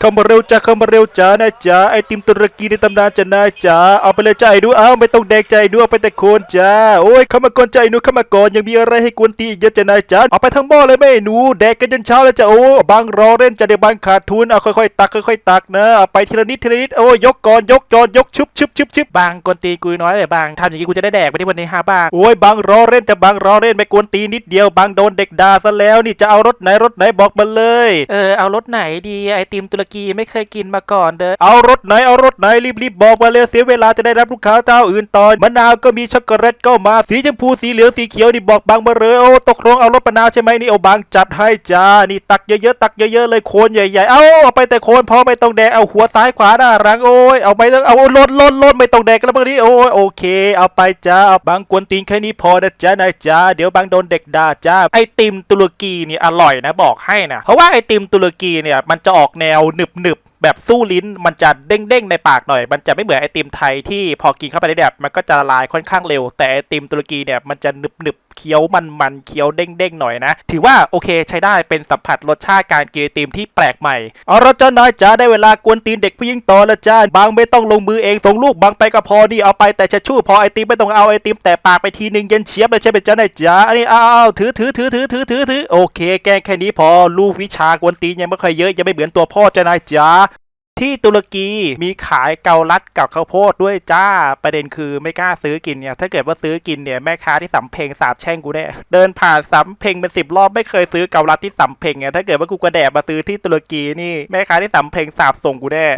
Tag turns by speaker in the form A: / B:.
A: เข้ามาเร็วจ้าเข้ามาเร็วจ้านะจ้าไอติมตุรกีในตำนานจ้านะจ้าเอาไปเลยจ้าไอ้หนูเอาไม่ต้องแดกใจไอ้หนูเอาไปแต่โคนจ้าโอ้ยเข้ามาก่อนจ้าไอ้หนูเข้ามาก่อนยังมีอะไรให้กวนตีอีกเยอะจ้านะจ้าเอาไปทั้งหม้อเลยแม่ไอ้หนูแดกกันจนเช้าแล้วจ้าโอ้บางรอเล่นจะเดี๋ยวบางขาดทุนเอาค่อยๆตักค่อยๆตักนะเอาไปทีละนิดทีละนิดโอ้ยยกก่อนยกจอนยกชุบชุบชุบชุบ
B: บางกวนตีนกูน้อยเลยบางทำอย่างนี้กูจะได้แดกไปที่วันนี้ฮะบาง
A: โอ้ยบางรอเล่นจะบางรอเล่นไม่กวนตีนิดเดียวบางโดนเด็กด่าซะแล้วนี่จะเอารถไหนรถไหนบอกมาเลย
B: เออเอารถไหนดีไอติมตุรกีไม่เคยกินมาก่อนเด้อ
A: เอารถไหนเอารถไหนรีบๆบอกมาเลยเสียเวลาจะได้รับลูกค้าเจ้าอื่นต่อมะนาวก็มีช็อกโกแลตก็มาสีชมพูสีเหลืองสีเขียวนี่บอกบางมาเลยโอ้ตกลงเอารถมะนาวใช่ไหมนี่เอาบางจัดให้จ้านี่ตักเยอะๆตักเยอะๆเลยโคนใหญ่ๆเอาเอาไปแต่โคนพอไม่ต้องแดกเอาหัวซ้ายขวาหน้าหลังโอ้ยเอาไปต้องเอาลดลดลดไม่ต้องแดกกันแล้วบางทีโอ้ยโอเค เอาไปจ้าเอาบางกวนตีนแค่นี้พอนะจ้านายจ้าเดี๋ยวบางโดนเด็กด่าจ้า
B: ไอติมตุรกีนี่อร่อยนะบอกให้นะเพราะว่าไอติมตุรกีเนี่ยมันจะออกแนวหนึบหนึบ แบบสู้ลิ้นมันจะเด้งๆในปากหน่อย มันจะไม่เหมือนไอติมไทยที่พอกินเข้าไปได้แบบมันก็จะละลายค่อนข้างเร็ว แต่ไอติมตุรกีเนี่ยมันจะหนึบหนึบๆเคี้ยวมันๆเคี้ยวเด้งๆหน่อยนะ ถือว่าโอเคใช้ได้เป็นสัมผัสรสชาติการกินไอติมที่แปลกใหม่
A: เอาละจ้านายจ้าได้เวลากวนตีนเด็กผู้หญิงต่อละจ้าบางไม่ต้องลงมือเองส่งลูกบางไปก็พอนี่เอาไปแต่จะชู่พอไอติมไม่ต้องเอาไอติมแต่ปากไปทีหนึ่งเย็นเชียบเลยใช่ไหมจ้านายจ้าอันนี้เอาเอาถือถือถือถือถือถือถือโอเค แกงแค่นี้พอลูกวิชากวนตีนยังไม่ค่อยเยอะยังไม่เหมือนตัวพ่อจ้านายจ้า
B: ที่ตุรกีมีขายเกาลัดกับข้าวโพดด้วยจ้าประเด็นคือไม่กล้าซื้อกินเนี่ยถ้าเกิดว่าซื้อกินเนี่ยแม่ค้าที่สำเพ็งสาบแช่งกูแน่เดินผ่านสำเพ็งเป็นสิบรอบไม่เคยซื้อเกาลัดที่สำเพ็งไงถ้าเกิดว่ากูกระแดบมาซื้อที่ตุรกีนี่แม่ค้าที่สำเพ็งสาบส่งกูแน่